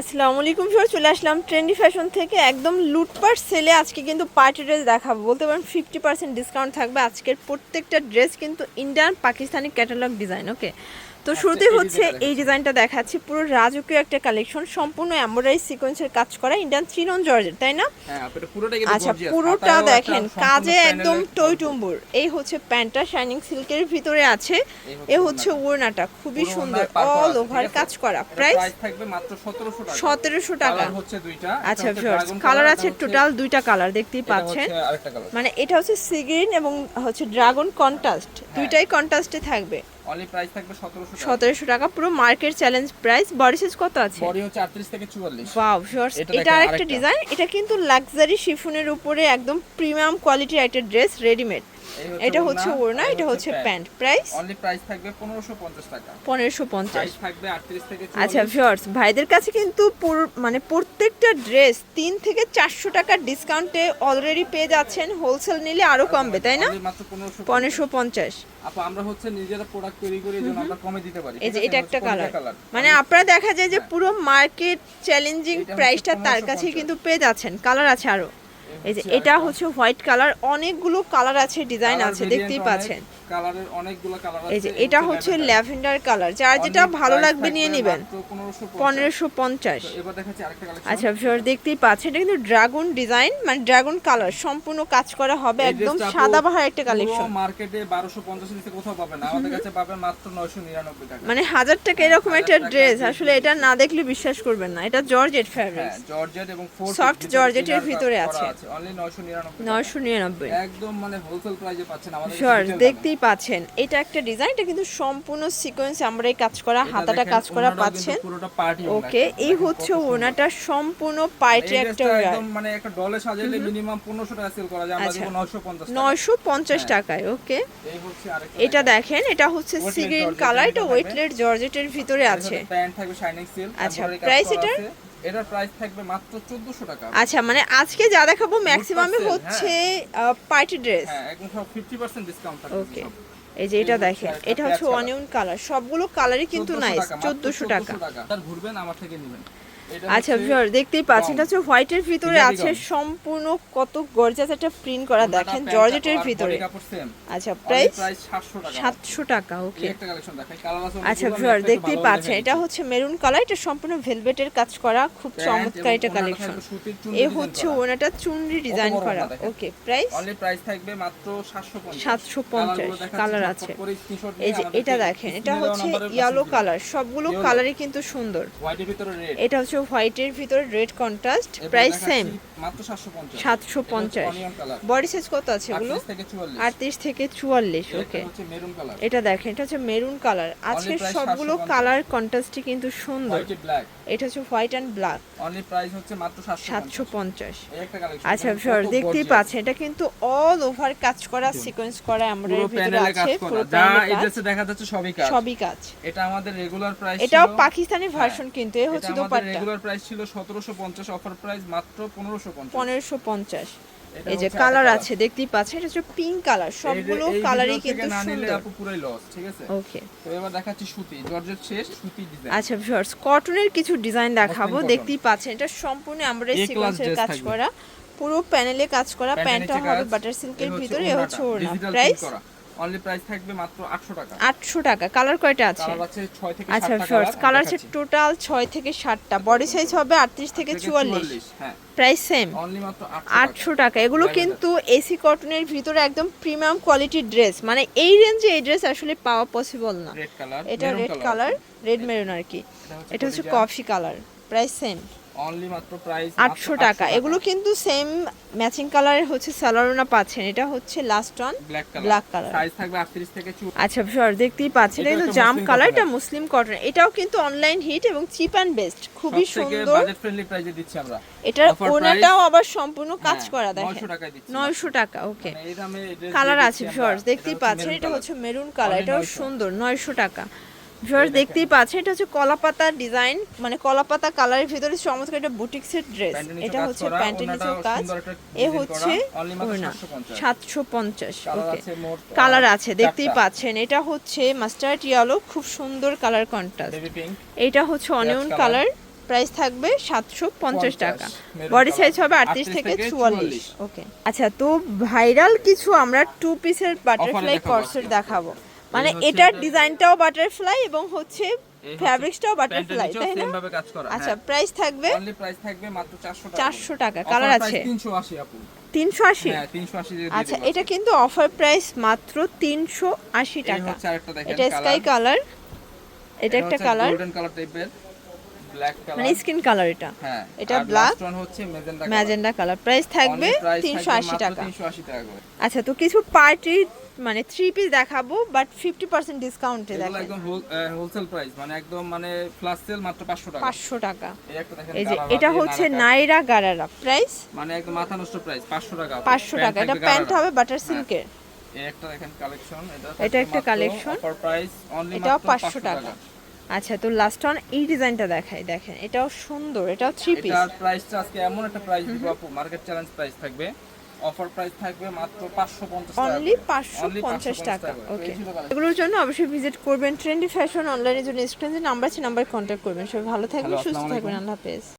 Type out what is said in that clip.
আসসালামু আলাইকুম ফির চলে আসলাম ট্রেন্ডি ফ্যাশন থেকে। একদম লুটপাট সেলে আজকে কিন্তু পার্টি ড্রেস দেখাবো। বলতে পারেন ফিফটি পার্সেন্ট ডিসকাউন্ট থাকবে আজকের প্রত্যেকটা ড্রেস কিন্তু Indian Pakistani catalogue design okay তো শুরুতে হচ্ছে এই ডিজাইনটা দেখাচ্ছি। পুরো রাজকীয় একটা কালেকশন সম্পূর্ণ এমব্রয়ডারি সিকোয়েন্সের কাজ করা ইন্ডিয়ান চিনন জর্জের তাই না? হ্যাঁ আচ্ছা পুরোটা দেখেন কাজে একদম panel-এর টই টুম্বুর এই হচ্ছে প্যান্টটা শাইনিং সিল্কের ভিতরে আছে। এ হচ্ছে ওড়নাটা। খুবই সুন্দর অল ওভার কাজ করা। প্রাইস থাকবে মাত্র 1700 টাকা। সতেরোশো টাকা। আচ্ছা কালার আছে টোটাল দুইটা কালার দেখতেই পাচ্ছেন। মানে এটা হচ্ছে সি গ্রিন এবং হচ্ছে ড্রাগন কন্ট্রাস্ট দুইটাই কন্ট্রাস্টে থাকবে। অনলি প্রাইস থাকবে 1700 টাকা। সতেরোশো টাকা পুরো market challenge price body size কত আছে? বডি হচ্ছে 38 থেকে 44 ওয়াও ভিউয়ার্স এটা আরেকটা। ডিজাইন এটা কিন্তু লাক্সারি শিফনের উপরে একদম প্রিমিয়াম কোয়ালিটির একটা ড্রেস রেডিমেড এটা হচ্ছে ওড়না এটা হচ্ছে প্যান্ট। প্রাইস অনলি প্রাইস থাকবে 1550 টাকা। পনেরোশো পঞ্চাশ। প্রাইস থাকবে 38 থেকে 44 আচ্ছা ভিউয়ার্স ভাইদের কাছে কিন্তু পুর- মানে প্রত্যেকটা ড্রেস তিন থেকে চারশো টাকার ডিসকাউন্টে অলরেডি পেয়ে যাচ্ছেন। হোলসেল নিলে আরও কমবে তাই না? মাত্র 1550 পনেরোশো পঞ্চাশ। আপা আমরা হচ্ছে নিজেরা প্রোডাক্ট তৈরি করি এজন্য আমরা কমে দিতে পারি এই যে এটা একটা কালার মানে আপনারা দেখা যায় যে পুরো মার্কেট চ্যালেঞ্জিং প্রাইসটা তার 1550 কাছে কিন্তু পেয়ে যাচ্ছেন। কালার আছে আরও। এই যে এটা হচ্ছে হোয়াইট কালার অনেকগুলো কালার আছে ডিজাইন আছে দেখতেই পাচ্ছেন। কালারের অনেকগুলো কালার আছে এই যে এটা হচ্ছে ল্যাভেন্ডার। কালার যার যেটা ভালো লাগবে নিয়ে নেবেন। পনেরোশো পঞ্চাশ। এবার দেখাচ্ছি আরেকটা কালেকশন আচ্ছা ভিউয়ার দেখতেই পাচ্ছেন এটা কিন্তু ড্রাগন ডিজাইন মানে ড্রাগন কালার সম্পূর্ণ কাজ করা হবে একদম সাদা বাহার একটা কালেকশন মার্কেটে 1250 নিচে কোথাও পাবেন না আমাদের কাছে পাবেন মাত্র 999 টাকা। মানে হাজার টাকা এরকম একটা ড্রেস আসলে এটা না দেখলে বিশ্বাস করবেন না এটা জর্জেট ফ্যাব্রিক জর্জেট এবং Soft জর্জেটের ভিতরে আছে। অনলি 999 নয়শো নিরানব্বই একদম মানে হোলসেল প্রাইসে পাচ্ছেন আমাদের। দেখতেই পাচ্ছেন। এটা একটা ডিজাইন এটা কিন্তু সম্পূর্ণ সিকোয়েন্স আমরা এই কাজ করা হাতাটা কাজ করা পাচ্ছেন। ওকে এই হচ্ছে ওনাটা সম্পূর্ণ পাইটে একটা একদম মানে একটা ডলে সাজাইলে মিনিমাম 1500 টাকা সেল করা যায় আমরা আচ্ছা। দেব 950 টাকা। নয়শো পঞ্চাশ টাকায় ওকে এই হচ্ছে আরেকটা এটা দেখেন। এটা হচ্ছে কালার এটা ওয়েটলেট জর্জেটের ভিতরে আছে। প্যান্ট থাকবে শাইনিং সিল্ক আচ্ছা, price এটার? এটার প্রাইস থাকবে মাত্র 1400 টাকা। আচ্ছা মানে আজকে যা দেখাবো ম্যাক্সিমামে হচ্ছে পার্টি ড্রেস হ্যাঁ একদম 50% ডিসকাউন্ট থাকবে ওকে এই যে এটা দেখেন এটা হচ্ছে অনিয়ন কালার সবগুলো কালারই কিন্তু নাইস টাকা, মাত্র চোদ্দোশো টাকা। তার ঘুরবেন আমার থেকে নেবেন। আচ্ছা ভিউয়ার দেখতেই পাচ্ছেন এটা হচ্ছে হোয়াইটের ভিতরে আছে সম্পূর্ণ কত গর্জাস একটা প্রিন্ট করা দেখেন জর্জেটের ভিতরে। আচ্ছা প্রাইস 700 টাকা। ওকে একটা কালেকশন দেখাই কালার আছে আচ্ছা ভিউয়ার দেখতেই পাচ্ছেন এটা হচ্ছে মেরুন কালার এটা সম্পূর্ণ ভেলভেটের কাজ করা খুব চমৎকার এটা কালেকশন এ হচ্ছে। ওনাটা চুনরি ডিজাইন করা ওকে প্রাইস অনলি প্রাইস থাকবে মাত্র 750 750 কালার আছে। এই যে এটা দেখেন এটা হচ্ছে ইয়েলো কালার সবগুলো কালারই কিন্তু সুন্দর। হোয়াইটের ভিতরে রেড এটা হচ্ছে হোয়াইটের ভিতরে রেড কন্ট্রাস্ট প্রাইস সেম মাত্র 750 সাতশো পঞ্চাশ। অনিয়ন কালার বডি সাইজ কত আছে এগুলো 38 থেকে 44 আটত্রিশ থেকে চুয়াল্লিশ ওকে এটা দেখেন এটা হচ্ছে মেরুন কালার আজকে সবগুলো 750 কালার কন্ট্রাস্টই কিন্তু সুন্দর। হোয়াইট ব্ল্যাক এটা হচ্ছে white and black. Only price হচ্ছে মাত্র 750 সাতশো পঞ্চাশ। এই একটা কালেকশন আচ্ছা স্যার দেখতেই পাচ্ছেন এটা কিন্তু অল ওভার কাজ করা সিকোয়েন্স করা আমরা পুরো ভিতরে আছে পুরো যা প্যানেলে এই কাজ। ড্রেসে দেখা যাচ্ছে সবই কাজ। সবই কাজ। এটা আমাদের রেগুলার প্রাইস এটাও পাকিস্তানি ভার্সন কিন্তু এ হচ্ছে দোপাট্টা। রেগুলার প্রাইস ছিল 1750 অফার প্রাইস মাত্র 1550 পনেরোশো পঞ্চাশ। এটা এই যে কালার আছে দেখতেই পাচ্ছেন এটা হচ্ছে পিঙ্ক কালার সবগুলো কালারই কিন্তু সুন্দর। আপু পুরাই লস ঠিক আছে? ওকে তো এবার দেখাচ্ছি সুতি জর্জেট শেষ সুতি ডিজাইন আচ্ছা ভিউয়ার্স কটনের কিছু ডিজাইন দেখাবো দেখতেই পাচ্ছেন এটা সম্পূর্ণ আমরা সিকোয়েন্সের কাজ করা পুরো প্যানেলে কাজ করা প্যান্টটা হবে বাটার সিল্কের ভিতরে হচ্ছে ওড়না প্রাইস অনলি প্রাইস থাকবে মাত্র 800 টাকা। আটশো টাকা। কালার কয়টা আছে? কালার আছে 6 থেকে 7 আচ্ছা কালার আছে টোটাল ছয় থেকে সাতটা। বডি সাইজ হবে আটত্রিশ থেকে চুয়াল্লিশ। হ্যাঁ। প্রাইস সেম অনলি মাত্র 800 আটশো টাকা। এগুলো কিন্তু এসি কটনের ভিতরে একম প্রিমিয়াম কোয়ালিটির ড্রেস মানে এই রেঞ্জে এই ড্রেস আসলে পাওয়া পসিবল না। এটা রেড কালার রেড মেরুন আর কি। এটা হচ্ছে coffee colour price same only মাত্র প্রাইস আটশো টাকা। এগুলো কিন্তু সেম ম্যাচিং কালারের হচ্ছে স্যালোনা পাচ্ছেন। এটা হচ্ছে last on black colour size থাকবে 38 থেকে 40 আচ্ছা সর দেখতেই পাচ্ছেন। এটা জাম কালার এটা মুসলিম কটন এটাও কিন্তু অনলাইন হিট এবং চিপ অ্যান্ড বেস্ট খুবই সুন্দর। বাজেট ফ্রেন্ডলি প্রাইসে দিচ্ছি আমরা। এটার ওনাটাও আবার সম্পূর্ণ কাজ হ্যাঁ, করা 900 দেখেন টাকায় দিচ্ছি নয়শো টাকা ওকে মানে কালার আছে দিচ্ছি দেখতেই পাচ্ছেন। এটা হচ্ছে মেরুন কালার এটাও সুন্দর নয়শো টাকা। ভিউয়ার্স দেখতেই পাচ্ছেন এটা হচ্ছে কলাপাতা ডিজাইন মানে কলাপাতা কালারের ভিতরে চমৎকার একটা বুটিক্সের ড্রেস এটা হচ্ছে প্যান্টের নিচেও কাজ। এ হচ্ছে করা, only মাত্র ওড়না 750 সাতশো পঞ্চাশ ওকে কালার আছে দেখতেই পাচ্ছেন এটা হচ্ছে মাস্টার্ড ইয়েলো খুব সুন্দর কালার কন্ট্রাস্ট এটা হচ্ছে অনিয়ন কালার প্রাইস থাকবে সাতশো পঞ্চাশ টাকা। বডি সাইজ হবে আটত্রিশ থেকে চুয়াল্লিশ ওকে আচ্ছা তো ভাইরাল কিছু আমরা টু পিসের বাটারফ্লাই কর্সেট দেখাবো। মানে এটার ডিজাইনটাও বাটারফ্লাই এবং হচ্ছে ফ্যাব্রিক্সটাও বাটারফ্লাই তাই না? same কাজ করা আচ্ছা প্রাইস থাকবে অনলি প্রাইস থাকবে মাত্র 400 টাকা। চারশো টাকা কালার আছে। 380 আপু। তিনশো আশি? হ্যাঁ 380 দিয়ে আচ্ছা এটা কিন্তু অফার প্রাইস মাত্র তিনশো আশি এই টাকা। এটা স্কাই কালার এটা একটা কালার গোল্ডেন কালার টাইপের কালার মানে স্কিন কালার এটা। হ্যাঁ এটা ওয়ান হচ্ছে ম্যাজেন্ডা কালার প্রাইস থাকবে তিনশো আশি টাকা। 380 টাকা করে। আচ্ছা তো কিছু পার্টি মানে থ্রি পিস দেখাবো বাট ফিফটি পার্সেন্ট ডিসকাউন্টে এগুলো একদম হোলসেল প্রাইস মানে একদম মানে ফ্লাশ সেল মাত্র 500 টাকা। পাঁচশো টাকা। এই যে এটা হচ্ছে নাইরা গারারা। প্রাইস মানে একদম মাথা নষ্ট প্রাইস 500 টাকা। পাঁচশো টাকা। এটা প্যান্ট হবে বাটার সিল্কের এই একটা দেখেন কালেকশন এটা এটা একটা collection। অফার প্রাইস অনলি মাত্র পাঁচশো টাকা। আচ্ছা তো লাস্ট অন এই ডিজাইনটা দেখাই দেখেন। এটাও সুন্দর এটাও থ্রি পিস এটা প্রাইসটা আজকে এমন একটা প্রাইস দিব আপু মার্কেট চ্যালেঞ্জ প্রাইস থাকবে। অফার প্রাইস থাকবে মাত্র 550 টাকা অনলি পাঁচশো পঞ্চাশ 550 টাকা ওকে। এগুলোর জন্য অবশ্যই ভিজিট করবেন। ট্রেন্ডি ফ্যাশন অনলাইনে জন্য স্ক্রিনে নাম্বার আছে নাম্বার কন্টাক্ট করবেন। সবাই ভালো থাকবেন সুস্থ থাকবেন। আল্লাহ হাফেজ।